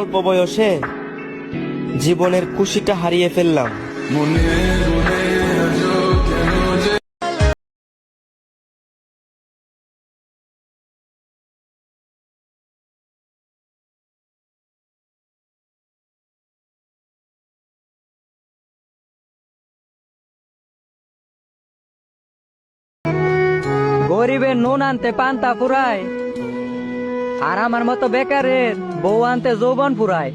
অল্প বয়সে জীবনের খুশিটা হারিয়ে ফেললাম। গরিবের নুন আনতে পান্তা পুরায়। আর আমার মতো বেকারের বউ আনতে যৌবন পুরায়।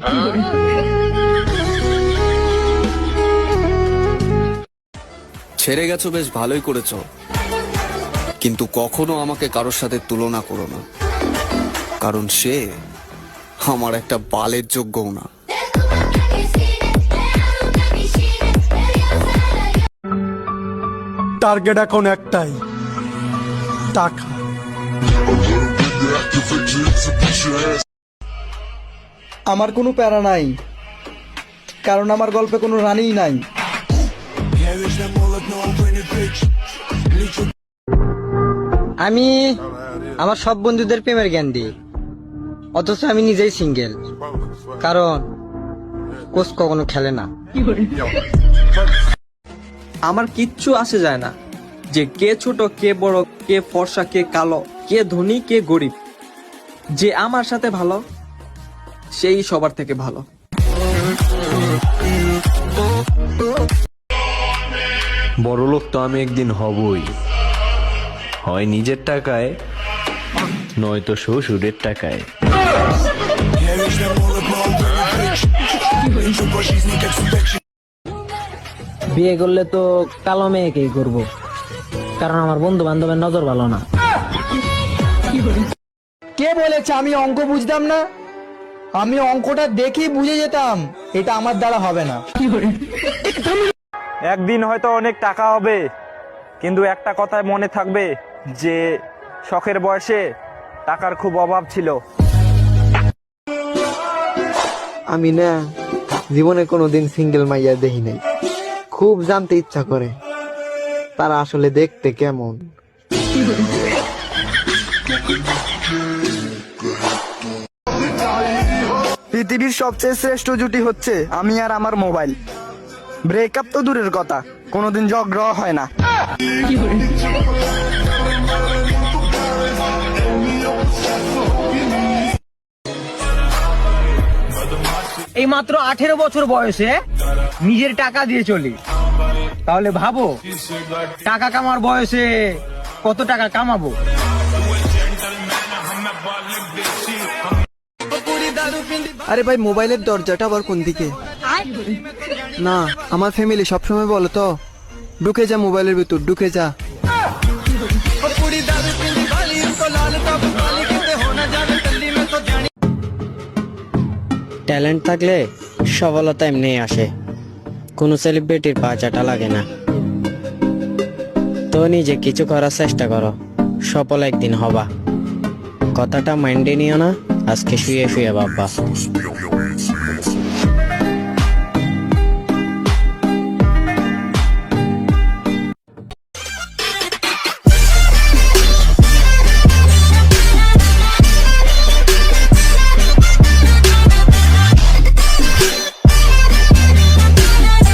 ছেড়ে গেছো বেশ ভালোই করেছ। কিন্তু কখনো আমাকে কারোর সাথে তুলনা করো না। কারণ সে আমার একটা বালের যোগ্যও না। টার্গেট এখন একটাই টাকা। আমার কোনো প্যারা নাই। কারণ আমার গল্পে কোনো রানীই নাই। আমি আমার সব বন্ধুদের প্রেমের জ্ঞান দিই। অথচ আমি নিজেই সিঙ্গেল। কারণ কোচ কখনো খেলে না। আমার কিচ্ছু আসে যায় না যে কে ছোট, কে বড়, কে ফর্সা, কে কালো, কে ধনী, কে গরিব। যে আমার সাথে ভালো সেই সবার থেকে ভালো। বড় লোক তো আমি একদিন হবই। হয় নিজের টাকায় নয়তো শ্বশুরের টাকায়। বিয়ে করলে তো কালো মেয়েকেই করব। কারণ আমার বন্ধু বান্ধবের নজর ভালো না। কে বলেছে আমি অঙ্ক বুঝতাম না? আমি অঙ্কটা দেখেই বুঝে যেতাম এটা আমার দ্বারা হবে না। একদিন হয়তো অনেক টাকা হবে কিন্তু একটা কথায় মনে থাকবে যে শখের বয়সে টাকার খুব অভাব ছিল। আমি না জীবনে কোনোদিন সিঙ্গেল মাইয়া দেখি নাই। খুব জানতে ইচ্ছা করে তারা আসলে দেখতে কেমন। সবচেয়ে শ্রেষ্ঠ জুটি হচ্ছে আমি আর আমার মোবাইল। ব্রেকআপ তো দূরের কথা, কোনোদিন ঝগড়া হয় না। এই মাত্র আঠেরো বছর বয়সে নিজের টাকা দিয়ে চলি। তাহলে ভাবো, টাকা কামার বয়সে কত টাকা কামাবো? আরে ভাই, মোবাইলের দরজাটা আবার কোন দিকে? না, আমার ফ্যামিলি সবসময় বলো তো, ঢুকে যা মোবাইলের ভিতর, ঢুকে যা। ট্যালেন্ট থাকলে সফলতা এমনি আসে। কোনো সেলিব্রিটির পা চাটা লাগে না। তো নিজে কিছু করার চেষ্টা করো, সফল একদিন হবা। কথাটা মাইন্ডে নিও না। Asike shuye shuye baba.